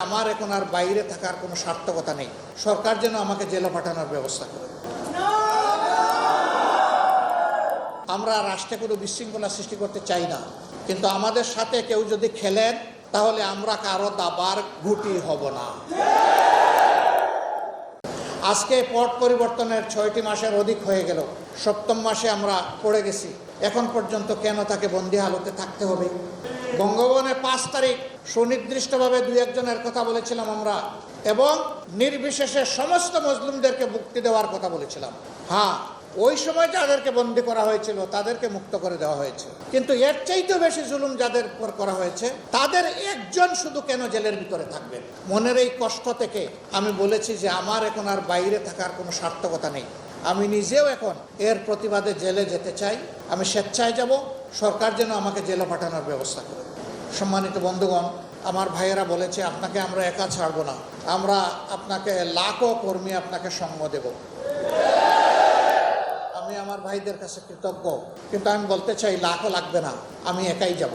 আমার এখন আর বাইরে থাকার কোনো সার্থকতা নেই। সরকার যেন আমাকে জেলে পাঠানোর ব্যবস্থা করে। আমরা রাষ্ট্রে কোনো বিশৃঙ্খলা সৃষ্টি করতে চাই না। কিন্তু আমাদের সাথে কেউ যদি খেলেন, তাহলে আমরা কারও দাবার গুটি হব না। আজকে পট পরিবর্তনের ছয়টি মাসের অধিক হয়ে গেল। সপ্তম মাসে আমরা পড়ে গেছি। এখন পর্যন্ত কেন তাকে বন্দি হালতে থাকতে হবে? বঙ্গভবনে পাঁচ তারিখ সুনির্দিষ্টভাবে দু একজনের কথা বলেছিলাম আমরা এবং নির্বিশেষে সমস্ত মুসলিমদেরকে মুক্তি দেওয়ার কথা বলেছিলাম। হ্যাঁ ওই সময় যাদেরকে বন্দি করা হয়েছিল, তাদেরকে মুক্ত করে দেওয়া হয়েছে। কিন্তু এর চাইতেও বেশি জুলুম যাদের উপর করা হয়েছে, তাদের একজন শুধু কেন জেলের ভিতরে থাকবেন মনের এই কষ্ট থেকে আমি বলেছি যে আমার এখন আর বাইরে থাকার কোনো সার্থকতা নেই। আমি নিজেও এখন এর প্রতিবাদে জেলে যেতে চাই। আমি স্বেচ্ছায় যাব। সরকার যেন আমাকে জেলে পাঠানোর ব্যবস্থা করে। সম্মানিত বন্ধুগণ, আমার ভাইয়েরা বলেছে, আপনাকে আমরা একা ছাড়বো না। আমরা আপনাকে লাখো কর্মী আপনাকে সঙ্গ দেব। আমি আমার ভাইদের কাছে কৃতজ্ঞ। কিন্তু আমি বলতে চাই, লাখও লাগবে না। আমি একাই যাব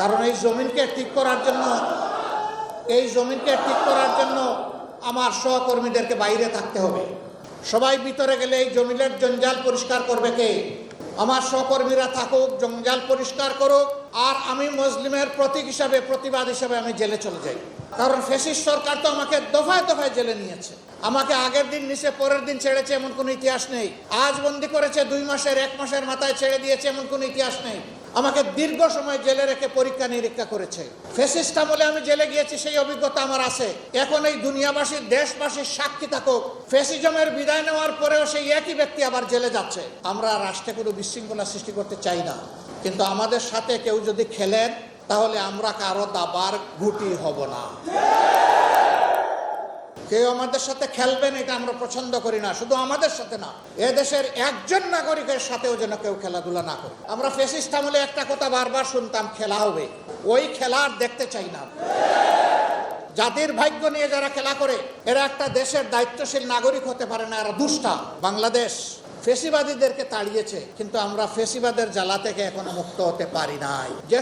কারণ এই জমিনকে ঠিক করার জন্য, এই জমিনকে ঠিক করার জন্য আমার সহকর্মীদেরকে বাইরে থাকতে হবে। সবাই ভিতরে গেলে এই জমিনের জঞ্জাল পরিষ্কার করবে কে? আমার সহকর্মীরা থাকুক, জঞ্জাল পরিষ্কার করুক। আর আমি মুসলিমের প্রতীক হিসাবে, প্রতিবাদ হিসাবে আমি জেলে চলে যাই। কারণ ফেসিস সরকার তো আমাকে দফায় দফায় জেলে নিয়েছে। আমাকে আগের দিন নিচে, পরের দিন ছেড়েছে এমন কোনো ইতিহাস নেই। আজ বন্দি করেছে, দুই মাসের, এক মাসের মাথায় ছেড়ে দিয়েছে এমন কোনো ইতিহাস নেই। আমাকে দীর্ঘ সময় জেলে রেখে পরীক্ষা নিরীক্ষা করেছে। ফেসিস্ট আমলে আমি জেলে গিয়েছি, সেই অভিজ্ঞতা আমার আছে। এখন এই দুনিয়াবাসী দেশবাসীর সাক্ষী থাকুক। ফেসিজমের বিদায় নেওয়ার পরেও সেই একই ব্যক্তি আবার জেলে যাচ্ছে। আমরা রাষ্ট্রে কোনো বিশৃঙ্খলা সৃষ্টি করতে চাই না। কিন্তু আমাদের সাথে কেউ যদি খেলেন, তাহলে আমরা কারও দাবার গুটি হব না। কেউ আমাদের সাথে খেলবেন, এটা আমরা পছন্দ করি না, শুধু আমাদের সাথে না এ দেশের একজন নাগরিকের সাথেও যেন কেউ খেলাধুলা না করে। আমরা ফেসিস্ট আমলে একটা কথা বারবার শুনতাম, খেলা হবে। ওই খেলা আর দেখতে চাই না। জাতির ভাগ্য নিয়ে যারা খেলা করে, এরা একটা দেশের দায়িত্বশীল নাগরিক হতে পারে না, এরা দুষ্টা। বাংলাদেশ ফেসিবাদীদেরকে তাড়িয়েছে, কিন্তু আমরা ফেসিবাদের জ্বালা থেকে এখনও মুক্ত হতে পারি নাই। যে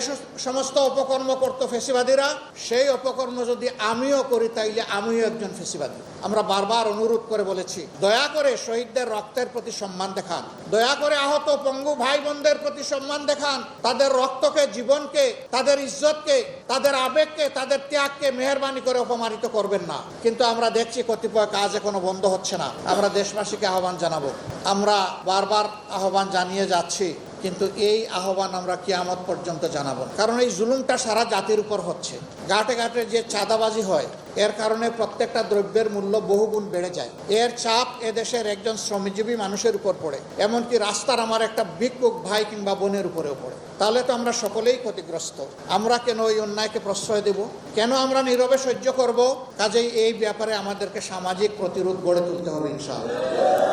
সমস্ত অপকর্ম করতো ফেসিবাদীরা, সেই অপকর্ম যদি আমিও করি, তাইলে আমিও একজন ফেসিবাদী। আমরা বারবার অনুরোধ করে বলেছি, দয়া করে শহীদদের রক্তের প্রতি সম্মান দেখান। দয়া করে আহত পঙ্গু ভাই বোনদের প্রতি সম্মান দেখান। তাদের রক্তকে, জীবনকে, তাদের ইজ্জতকে, তাদের আবেগকে, তাদের ত্যাগকে মেহরবানি করে অপমানিত করবেন না। কিন্তু আমরা দেখছি কতিপয় কাজ এখনও বন্ধ হচ্ছে না। আমরা দেশবাসীকে আহ্বান জানাব, আমরা বারবার আহ্বান জানিয়ে যাচ্ছি, কিন্তু এই আহ্বান আমরা কিয়ামত পর্যন্ত জানাব কারণ এই জুলুমটা সারা জাতির উপর হচ্ছে। ঘাটে ঘাটে যে চাঁদাবাজি হয়, এর কারণে প্রত্যেকটা দ্রব্যের মূল্য বহুগুণ বেড়ে যায়। এর চাপ এদেশের একজন শ্রমজীবী মানুষের উপর পড়ে, এমনকি রাস্তার আমার একটা ভিক্ষুক ভাই কিংবা বোনের উপরেও পড়ে। তাহলে তো আমরা সকলেই ক্ষতিগ্রস্ত। আমরা কেন ওই অন্যায়কে প্রশ্রয় দেব? কেন আমরা নীরবে সহ্য করব? কাজেই এই ব্যাপারে আমাদেরকে সামাজিক প্রতিরোধ গড়ে তুলতে হবে ইনশাআল্লাহ।